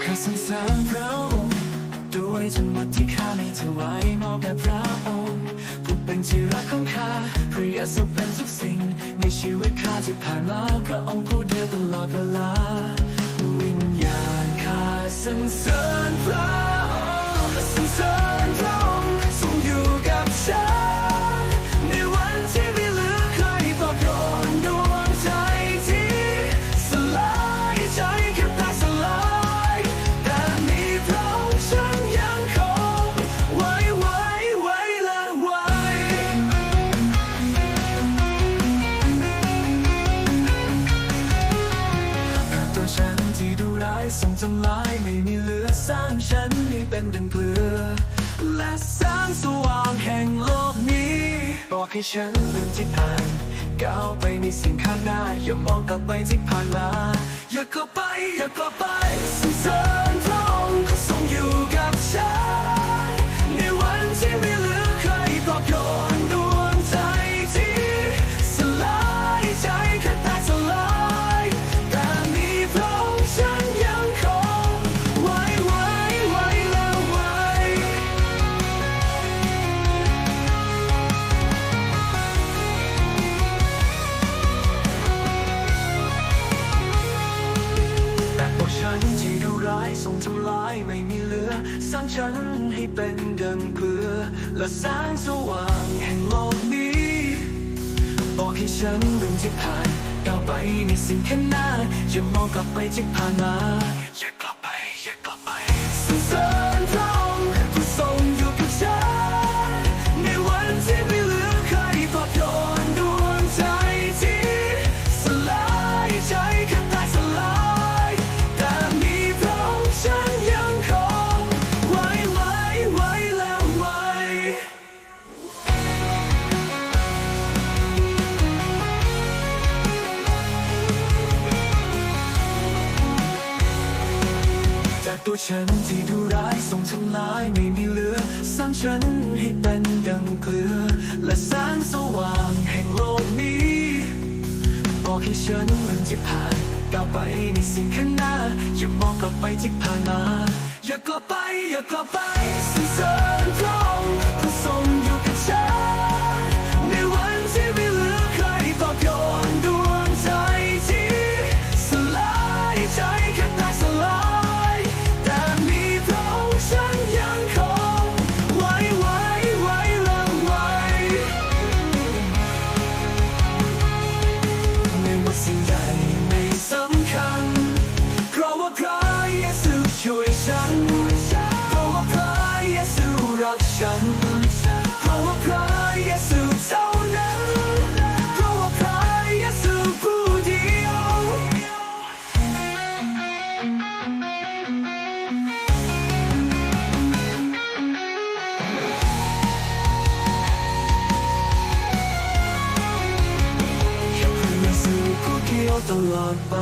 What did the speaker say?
สรรเสริญพระองค์ด้วยทั้งหมดที่ข้าไม่ถวายมอบแด่พระองค์ผู้เป็นที่รักของข้าพระเยซูเป็นทุกสิ่ง ในชีวิตข้าที่ผ่านมาพระองค์ผู้เดียวตลอดเวลา จงทำลายไม่มีเหลือสร้างฉันให้เป็นดังเกลือ และสร้างสว่างแห่งโลกนี้ บอกให้ฉันลืมที่ผ่านก้าวไปในสิ่งข้างหน้าอย่ามองกลับไปที่ผ่านมาอย่ากลับไปอย่ากลับไปสุดเสริญ ร้ายส่งทำลายไม่มีเหลือ สร้างฉันให้เป็นดังเกลือ และแสงสว่างแห่งโลกนี้ บอกให้ฉันลืมที่ผ่านก้าวไปในสิ่งข้างหน้าอย่ามองกลับไปที่ผ่านมา ตัวฉันที่ดูร้ายส่งทำลายไม่มีเหลือ สร้างฉันให้เป็นดังเกลือ และแสงสว่างแห่งโลกนี้ บอกให้ฉันมันที่ผ่านก้าวไปในสิ่งข้างหน้าอย่ามองกลับไปที่ผ่านมา อย่ากลับไป อย่ากลับไปสิ่งเสริ คัญ เพราะว่าพระเยซูช่วยฉัน เพราะว่าพระเยซูรักฉัน ตลอดไป